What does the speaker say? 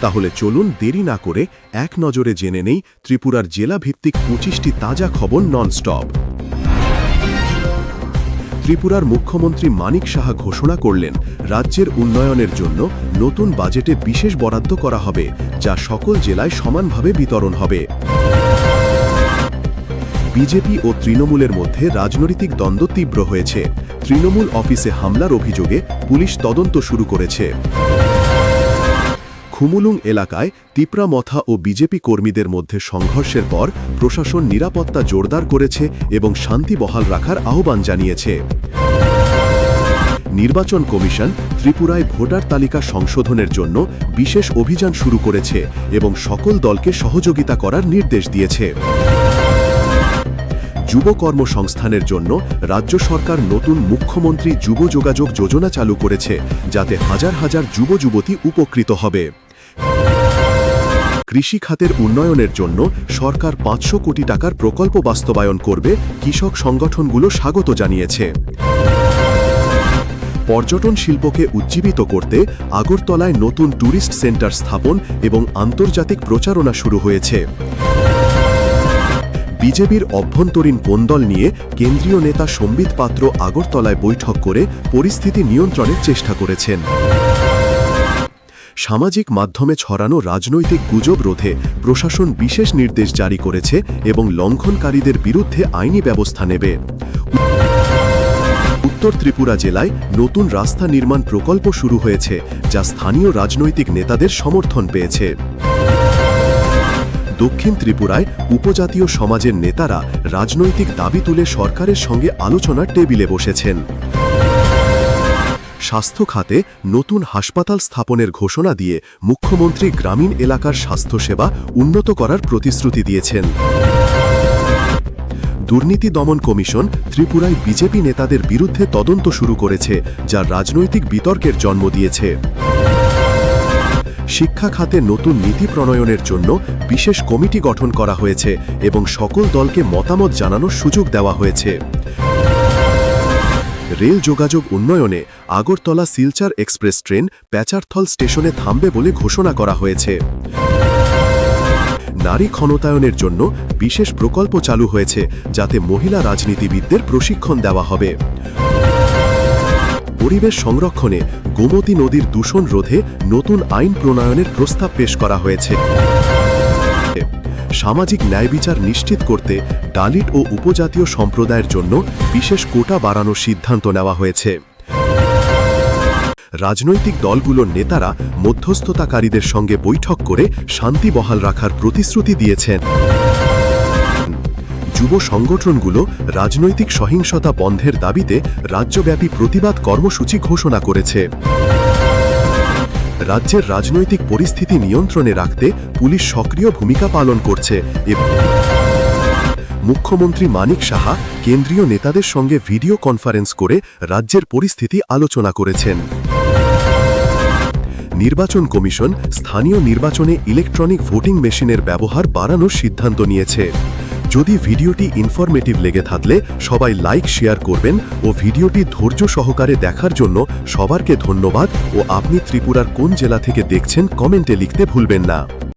তাহলে চলুন দেরি না করে এক নজরে জেনে নেই ত্রিপুরার জেলা ভিত্তিক পঁচিশটি তাজা খবর ননস্টপ। ত্রিপুরার মুখ্যমন্ত্রী মানিক সাহা ঘোষণা করলেন, রাজ্যের উন্নয়নের জন্য নতুন বাজেটে বিশেষ বরাদ্দ করা হবে, যা সকল জেলায় সমানভাবে বিতরণ হবে। বিজেপি ও তৃণমূলের মধ্যে রাজনৈতিক দ্বন্দ্ব তীব্র হয়েছে। তৃণমূল অফিসে হামলার অভিযোগে পুলিশ তদন্ত শুরু করেছে। খুমুলুং এলাকায় তিপ্রামথা ও বিজেপি কর্মীদের মধ্যে সংঘর্ষের পর প্রশাসন নিরাপত্তা জোরদার করেছে এবং শান্তি বহাল রাখার আহ্বান জানিয়েছে। নির্বাচন কমিশন ত্রিপুরায় ভোটার তালিকা সংশোধনের জন্য বিশেষ অভিযান শুরু করেছে এবং সকল দলকে সহযোগিতা করার নির্দেশ দিয়েছে। যুব কর্মসংস্থানের জন্য রাজ্য সরকার নতুন মুখ্যমন্ত্রী যুব যোগাযোগ যোজনা চালু করেছে, যাতে হাজার হাজার যুব যুবতী উপকৃত হবে। কৃষি খাতের উন্নয়নের জন্য সরকার পাঁচশো কোটি টাকার প্রকল্প বাস্তবায়ন করবে কৃষক সংগঠনগুলো স্বাগত জানিয়েছে। পর্যটন শিল্পকে উজ্জীবিত করতে আগরতলায় নতুন ট্যুরিস্ট সেন্টার স্থাপন এবং আন্তর্জাতিক প্রচারণা শুরু হয়েছে। বিজেপির অভ্যন্তরীণ কোন্দল নিয়ে কেন্দ্রীয় নেতা সম্বিত পাত্র আগরতলায় বৈঠক করে পরিস্থিতি নিয়ন্ত্রণের চেষ্টা করেছেন। সামাজিক মাধ্যমে ছড়ানো রাজনৈতিক গুজব রোধে প্রশাসন বিশেষ নির্দেশ জারি করেছে এবং লঙ্ঘনকারীদের বিরুদ্ধে আইনি ব্যবস্থা নেবে। উত্তর ত্রিপুরা জেলায় নতুন রাস্তা নির্মাণ প্রকল্প শুরু হয়েছে, যা স্থানীয় রাজনৈতিক নেতাদের সমর্থন পেয়েছে। দক্ষিণ ত্রিপুরায় উপজাতীয় সমাজের নেতারা রাজনৈতিক দাবি তুলে সরকারের সঙ্গে আলোচনার টেবিলে বসেছেন। স্বাস্থ্য খাতে নতুন হাসপাতাল স্থাপনের ঘোষণা দিয়ে মুখ্যমন্ত্রী গ্রামীণ এলাকার স্বাস্থ্যসেবা উন্নত করার প্রতিশ্রুতি দিয়েছেন। দুর্নীতি দমন কমিশন ত্রিপুরায় বিজেপি নেতাদের বিরুদ্ধে তদন্ত শুরু করেছে, যা রাজনৈতিক বিতর্কের জন্ম দিয়েছে। শিক্ষা খাতে নতুন নীতি প্রণয়নের জন্য বিশেষ কমিটি গঠন করা হয়েছে এবং সকল দলকে মতামত জানানোর সুযোগ দেওয়া হয়েছে। রেল যোগাযোগ উন্নয়নে আগরতলা সিলচার এক্সপ্রেস ট্রেন প্যাচারথল স্টেশনে থামবে বলে ঘোষণা করা হয়েছে। নারী ক্ষমতায়নের জন্য বিশেষ প্রকল্প চালু হয়েছে, যাতে মহিলা রাজনীতিবিদদের প্রশিক্ষণ দেওয়া হবে। পরিবেশ সংরক্ষণে গোমতী নদীর দূষণ রোধে নতুন আইন প্রণয়নের প্রস্তাব পেশ করা হয়েছে। সামাজিক ন্যায় বিচার নিশ্চিত করতে ডালিট ও উপজাতীয় সম্প্রদায়ের জন্য বিশেষ কোটা বাড়ানোর সিদ্ধান্ত নেওয়া হয়েছে। রাজনৈতিক দলগুলোর নেতারা মধ্যস্থতাকারীদের সঙ্গে বৈঠক করে শান্তি বহাল রাখার প্রতিশ্রুতি দিয়েছেন। যুব সংগঠনগুলো রাজনৈতিক সহিংসতা বন্ধের দাবিতে রাজ্যব্যাপী প্রতিবাদ কর্মসূচি ঘোষণা করেছে। রাজ্যের রাজনৈতিক পরিস্থিতি নিয়ন্ত্রণে রাখতে পুলিশ সক্রিয় ভূমিকা পালন করছে। এবং মুখ্যমন্ত্রী মানিক সাহা কেন্দ্রীয় নেতাদের সঙ্গে ভিডিও কনফারেন্স করে রাজ্যের পরিস্থিতি আলোচনা করেছেন। নির্বাচন কমিশন স্থানীয় নির্বাচনে ইলেকট্রনিক ভোটিং মেশিনের ব্যবহার বাড়ানোর সিদ্ধান্ত নিয়েছে। যদি ভিডিওটি ইনফরমেটিভ লেগে থাকলে সবাই লাইক শেয়ার করবেন ও ভিডিওটি ধৈর্য সহকারে দেখার জন্য সবারকে ধন্যবাদ ও আপনি ত্রিপুরার কোন জেলা থেকে দেখছেন কমেন্টে লিখতে ভুলবেন না।